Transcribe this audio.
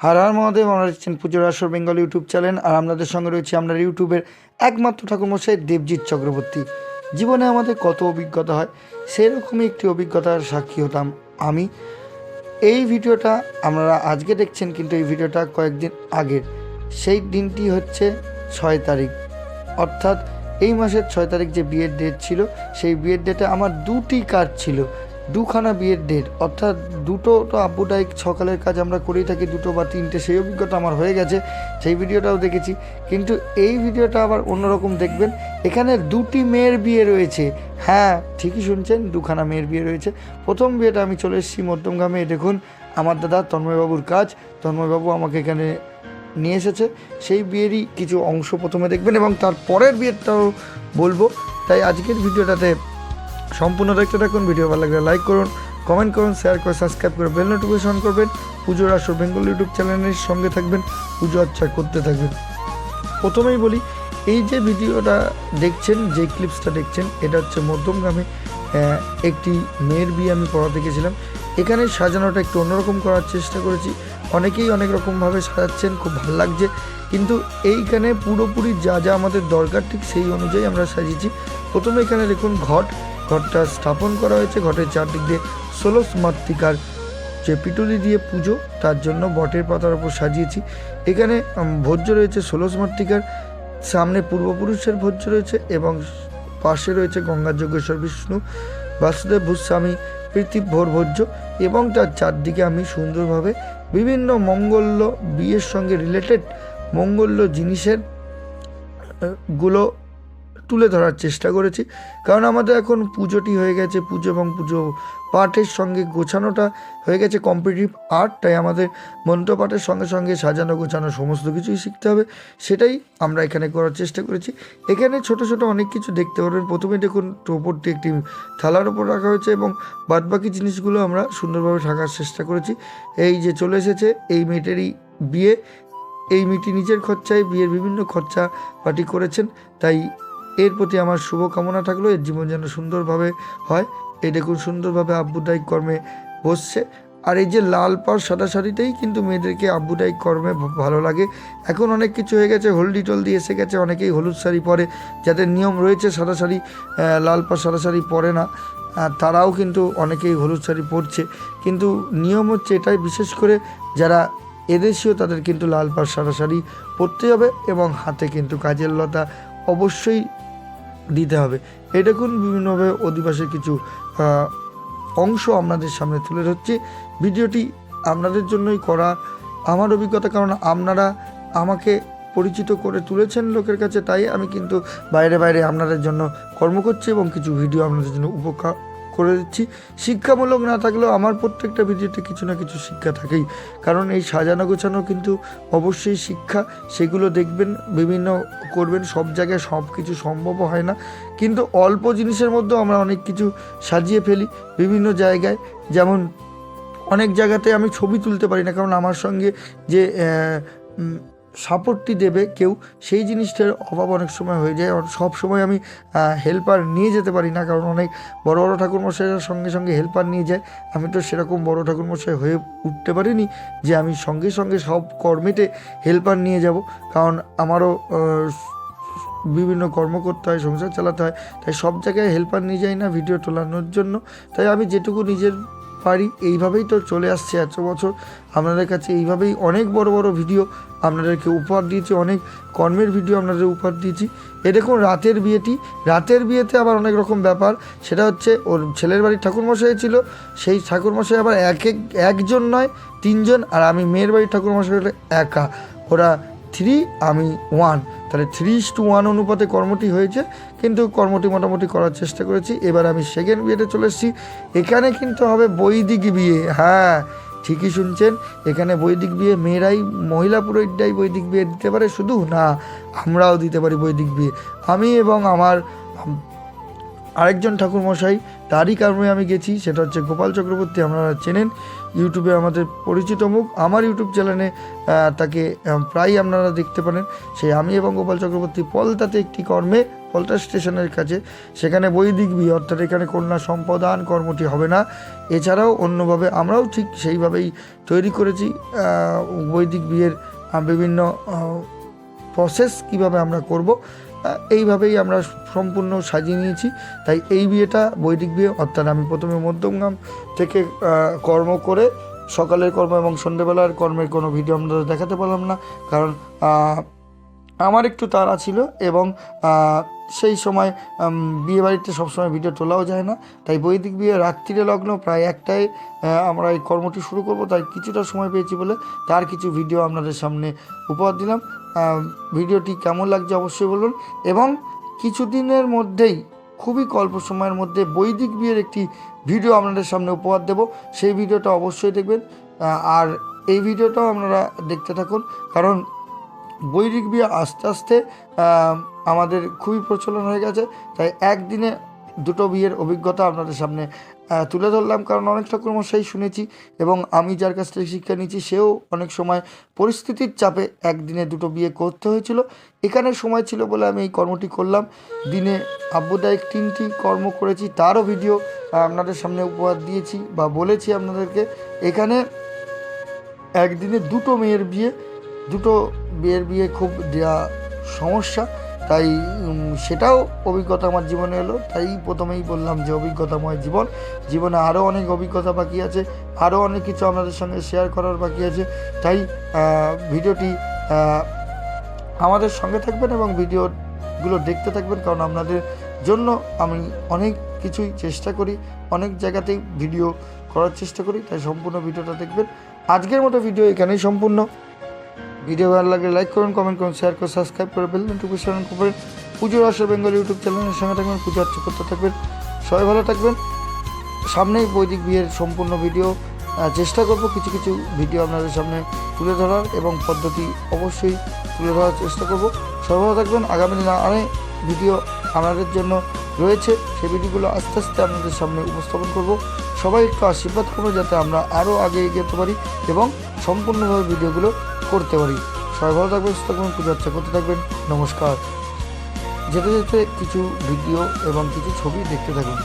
হার হার মহাদেব, আমরা দেখছেন পুজোর আসর বেঙ্গল ইউটিউব চ্যানেল, আর আপনাদের সঙ্গে রয়েছে আমরা ইউটিউবের একমাত্র ঠাকুরমশাই দেবজিৎ চক্রবর্তী। জীবনে আমাদের কত অভিজ্ঞতা হয়, সেরকমই একটি অভিজ্ঞতার সাক্ষী হতাম আমি। এই ভিডিওটা আপনারা আজকে দেখছেন, কিন্তু এই ভিডিওটা কয়েকদিন আগের। সেই দিনটি হচ্ছে ছয় তারিখ। অর্থাৎ এই মাসের ছয় তারিখ যে বিয়ের ডেট ছিল, সেই বিয়ের ডেটে আমার দুটি কাজ ছিল। দুখানা বিয়ের ডেট অর্থাৎ দুটো তো আব্বুটাই সকালের কাজ আমরা করেই থাকি, দুটো বা তিনটে, সেই অভিজ্ঞতা আমার হয়ে গেছে, সেই ভিডিওটাও দেখেছি। কিন্তু এই ভিডিওটা আবার অন্যরকম দেখবেন, এখানে দুটি মেয়ের বিয়ে রয়েছে। হ্যাঁ ঠিকই শুনছেন, দুখানা মেয়ের বিয়ে রয়েছে। প্রথম বিয়েটা আমি চলে এসেছি মধ্যমগ্রামে দেখুন, আমার দাদা তন্ময়বাবুর কাজ, তন্ময়বাবু আমাকে এখানে নিয়ে এসেছে। সেই বিয়েরই কিছু অংশ প্রথমে দেখবেন, এবং তার পরের বিয়েরটাও বলব। তাই আজকের ভিডিওটাতে সম্পূর্ণ দেখতে থাকুন, ভিডিও ভালো লাগলে লাইক করুন কমেন্ট করুন শেয়ার করে সাবস্ক্রাইব করে বেল নোটিফিকেশন করবেন। পুজোর আসর বেঙ্গল ইউটিউব চ্যানেলের সঙ্গে থাকবেন, পুজো আচ্ছা করতে থাকবেন। প্রথমেই বলি, এই যে ভিডিওটা দেখছেন, যে ক্লিপসটা দেখছেন, এটা হচ্ছে মধ্যমগ্রামে একটি মেয়ের বিয়ে আমি পড়াতে গেছিলাম। এখানে সাজানোটা একটু অন্যরকম করার চেষ্টা করেছি। অনেকেই অনেক রকমভাবে সাজাচ্ছেন, খুব ভালো লাগছে। কিন্তু এইখানে পুরোপুরি যা যা আমাদের দরকার, ঠিক সেই অনুযায়ী আমরা সাজিয়েছি। প্রথমে এখানে দেখুন ঘট ঘরটা স্থাপন করা হয়েছে। ঘটের চারদিক দিয়ে ষোলো মাতৃকার যে পিটুলি দিয়ে পুজো, তার জন্য বটের পাতার উপর সাজিয়েছি। এখানে ভোজ্য রয়েছে ষোলোশ মাতৃকার সামনে পূর্বপুরুষের ভোজ্য রয়েছে এবং পাশে রয়েছে গঙ্গা যোগেশ্বর বিষ্ণু, বাসুদেব ভূস্বামী পৃথিব ভোর ভোজ্য এবং তার চারদিকে আমি সুন্দরভাবে বিভিন্ন মঙ্গল্য বিয়ের সঙ্গে রিলেটেড মঙ্গল্য জিনিসেরগুলো তুলে ধরার চেষ্টা করেছি। কারণ আমাদের এখন পুজোটি হয়ে গেছে, পুজো এবং পুজো পাঠের সঙ্গে গোছানোটা হয়ে গেছে কম্পিটিটিভ আর্ট তাই আমাদের মন্ত্রপাঠের সঙ্গে সঙ্গে সাজানো, গোছানো সমস্ত কিছুই শিখতে হবে। সেটাই আমরা এখানে করার চেষ্টা করেছি। এখানে ছোট ছোট অনেক কিছু দেখতে পারবেন। প্রথমে দেখুন টোপরটি একটি থালার উপর রাখা হয়েছে এবং বাদবাকি জিনিসগুলো আমরা সুন্দরভাবে ঢাকার চেষ্টা করেছি। এই যে চলে এসেছে, এই মেয়েটেরই বিয়ে। এই মেয়েটি নিজের খরচায় বিয়ের বিভিন্ন খরচা পার্টি করেছেন, তাই এর প্রতি আমার শুভকামনা থাকল, এর জীবন যেন সুন্দরভাবে হয়। এই দেখুন, সুন্দরভাবে আব্বুদায়িক কর্মে বসছে। আর এই যে লাল পাড় সাদা শাড়িতেই কিন্তু মেয়েদেরকে আব্বুদায়িক কর্মে ভালো লাগে। এখন অনেক কিছু হয়ে গেছে, হলদি টলদি এসে গেছে, অনেকেই হলুদ শাড়ি পরে। যাদের নিয়ম রয়েছে, সাদা শাড়ি লাল পাড় সাদা শাড়ি পরে না তারাও কিন্তু অনেকেই হলুদ শাড়ি পরছে। কিন্তু নিয়ম হচ্ছে এটাই, বিশেষ করে যারা এদেশীয়, তাদের কিন্তু লাল পাড় সাদা শাড়ি পরতে হবে এবং হাতে কিন্তু কাজের লতা অবশ্যই দিতে হবে। এটা কোন বিভিন্নভাবে অধিবাসের কিছু অংশ আপনাদের সামনে তুলে ধরছি। ভিডিওটি আপনাদের জন্যই করা আমার অভিজ্ঞতা, কারণ আপনারা আমাকে পরিচিত করে তুলেছেন লোকের কাছে, তাই আমি কিন্তু বাইরে বাইরে আপনাদের জন্য কর্ম করছি এবং কিছু ভিডিও আপনাদের জন্য উপকার করে দিচ্ছি। শিক্ষামূলক না থাকলেও আমার প্রত্যেকটা ভিডিওতে কিছু না কিছু শিক্ষা থাকেই। কারণ এই সাজানো গোছানো কিন্তু অবশ্যই শিক্ষা, সেগুলো দেখবেন, বিভিন্ন করবেন, সব জায়গায় সব কিছু সম্ভবও হয় না। কিন্তু অল্প জিনিসের মধ্যেও আমরা অনেক কিছু সাজিয়ে ফেলি বিভিন্ন জায়গায়। যেমন অনেক জায়গাতে আমি ছবি তুলতে পারি না, কারণ আমার সঙ্গে যে সাপোর্টটি দেবে কেউ, সেই জিনিসটার অভাব অনেক সময় হয়ে যায়। সব সময় আমি হেল্পার নিয়ে যেতে পারি না, কারণ অনেক বড় বড় ঠাকুরমশাইয়ের সঙ্গে সঙ্গে হেল্পার নিয়ে যায়। আমি তো সেরকম বড় ঠাকুরমশাই হয়ে উঠতে পারিনি যে আমি সঙ্গে সঙ্গে সব কর্মেতে হেল্পার নিয়ে যাব। কারণ আমারও বিভিন্ন কর্ম করতে হয়, সংসার চালাতে হয়, তাই সব জায়গায় হেল্পার নিয়ে যাই না ভিডিও তোলানোর জন্য। তাই আমি যেটুকু নিজের পারি, এইভাবেই তো চলে আসছে এত বছর। আপনাদের কাছে এইভাবেই অনেক বড় বড় ভিডিও আপনাদেরকে উপহার দিয়েছি, অনেক কর্মের ভিডিও আপনাদের উপহার দিয়েছি। এ দেখুন, রাতের বিয়েটি, রাতের বিয়েতে আবার অনেক রকম ব্যাপার। সেটা হচ্ছে, ওর ছেলের বাড়ির ঠাকুরমশাই ছিল, সেই ঠাকুরমশাই আবার এক এক, একজন নয়, তিনজন, আর আমি মেয়ের বাড়ির ঠাকুরমশাই একা। ওরা থ্রি আমি ওয়ান তাহলে থ্রি টু ওয়ান অনুপাতে কর্মটি হয়েছে, কিন্তু কর্মটি মোটামুটি করার চেষ্টা করেছি। এবার আমি সেকেন্ড বিয়েতে চলে এসেছি। এখানে কিন্তু হবে বৈদিক বিয়ে। হ্যাঁ ঠিকই শুনছেন। এখানে বৈদিক বিয়ে, মেয়েরাই, মহিলা পুরোহিতটাই বৈদিক বিয়ে দিতে পারে। শুধু না, আমরাও দিতে পারি বৈদিক বিয়ে। আমি এবং আমার আরেকজন ঠাকুরমশাই, তারই কারণে আমি গেছি, সেটা হচ্ছে গোপাল চক্রবর্তী, আপনারা চেনেন। ইউটিউবে আমাদের পরিচিত মুখ, আমার ইউটিউব চ্যানেলে তাকে প্রায়ই আপনারা দেখতে পারেন। সেই আমি এবং গোপাল চক্রবর্তী পলতাতে একটি কর্মে, পলতা স্টেশনের কাছে, সেখানে বৈদিক বিয়ে, অর্থাৎ এখানে কন্যা সম্পদান কর্মটি হবে না। এছাড়াও অন্যভাবে আমরাও ঠিক সেইভাবেই তৈরি করেছি বৈদিক বিয়ের বিভিন্ন প্রসেস কীভাবে আমরা করব এইভাবেই আমরা সম্পূর্ণ সাজিয়ে নিয়েছি। তাই এই বিয়েটা, বৈদিক বিয়ে, অর্থাৎ আমি প্রথমে মধ্যমগ্রাম থেকে কর্ম করে সকালের কর্ম এবং সন্ধ্যেবেলার কর্মের কোনো ভিডিও আপনাদের দেখাতে পারলাম না। কারণ আমার একটু তাড়া ছিল এবং সেই সময় বিয়ে বাড়িতে সবসময় ভিডিও তোলাও যায় না। তাই বৈদিক বিয়ে রাত্রিরে লগ্ন প্রায় একটাই আমরা এই কর্মটি শুরু করব। তাই কিছুটা সময় পেয়েছি বলে তার কিছু ভিডিও আপনাদের সামনে উপহার দিলাম। ভিডিওটি কেমন লাগছে অবশ্যই বলুন। এবং কিছুদিনের মধ্যেই, খুবই অল্প সময়ের মধ্যে বৈদিক বিয়ের একটি ভিডিও আপনাদের সামনে উপহার দেব। সেই ভিডিওটা অবশ্যই দেখবেন। আর এই ভিডিওটাও আপনারা দেখতে থাকুন। কারণ বৈদিক বিয়ে আস্তে আস্তে আমাদের খুবই প্রচলন হয়ে গেছে, তাই একদিনে দুটো বিয়ের অভিজ্ঞতা আপনাদের সামনে তুলে ধরলাম। কারণ অনেক ঠাকুরমশাই শুনেছি এবং আমি যার কাছ থেকে শিক্ষা নিয়েছি, সেও অনেক সময় পরিস্থিতির চাপে একদিনে দুটো বিয়ে করতে হয়েছিল। এখানে সময় ছিল বলে আমি এই কর্মটি করলাম। দিনে আব্বুদায়ক তিনটি কর্ম করেছি, তারও ভিডিও আপনাদের সামনে উপহার দিয়েছি বা বলেছি আপনাদেরকে। এখানে একদিনে দুটো মেয়ের বিয়ে, দুটো বিয়ের বিয়ে খুব দেওয়া সমস্যা। তাই সেটাও অভিজ্ঞতা আমার জীবনে এলো। তাই প্রথমেই বললাম যে, অভিজ্ঞতাময় জীবন। জীবনে আরও অনেক অভিজ্ঞতা বাকি আছে আরও অনেক কিছু আপনাদের সঙ্গে শেয়ার করার বাকি আছে। তাই ভিডিওটি আমাদের সঙ্গে থাকবেন এবং ভিডিওগুলো দেখতে থাকবেন, কারণ আপনাদের জন্য আমি অনেক কিছুই চেষ্টা করি, অনেক জায়গাতেই ভিডিও করার চেষ্টা করি, তাই সম্পূর্ণ ভিডিওটা দেখবেন। আজকের মতো ভিডিও এখানেই সম্পূর্ণ। ভিডিও ভালো লাগলে লাইক করুন কমেন্ট করুন শেয়ার করুন সাবস্ক্রাইব করে বেলবেন টুকু শেয়ার করবেন পুজোর আসর বেঙ্গল ইউটিউব চ্যানেলের সঙ্গে থাকবেন, পুজো আর্চা করতে থাকবেন। সবাই ভালো থাকবেন। সামনেই বৈদিক বিয়ের সম্পূর্ণ ভিডিও চেষ্টা করব কিছু কিছু ভিডিও আপনাদের সামনে তুলে ধরার এবং পদ্ধতি অবশ্যই তুলে ধরার চেষ্টা করব। সবাই ভালো থাকবেন। আগামী দিনে অনেক ভিডিও আপনাদের জন্য রয়েছে সেই ভিডিওগুলো আস্তে আস্তে আপনাদের সামনে উপস্থাপন করব। সবাই একটু আশীর্বাদ করব যাতে আমরা আরও আগে এগিয়ে পারি এবং সম্পূর্ণভাবে ভিডিওগুলো করতে পারি। সবাই ভালো থাকবেন, সুস্থ থাকবেন, পুজো করতে থাকবেন। নমস্কার। যেতে যেতে কিছু ভিডিও এবং কিছু ছবি দেখতে থাকুন।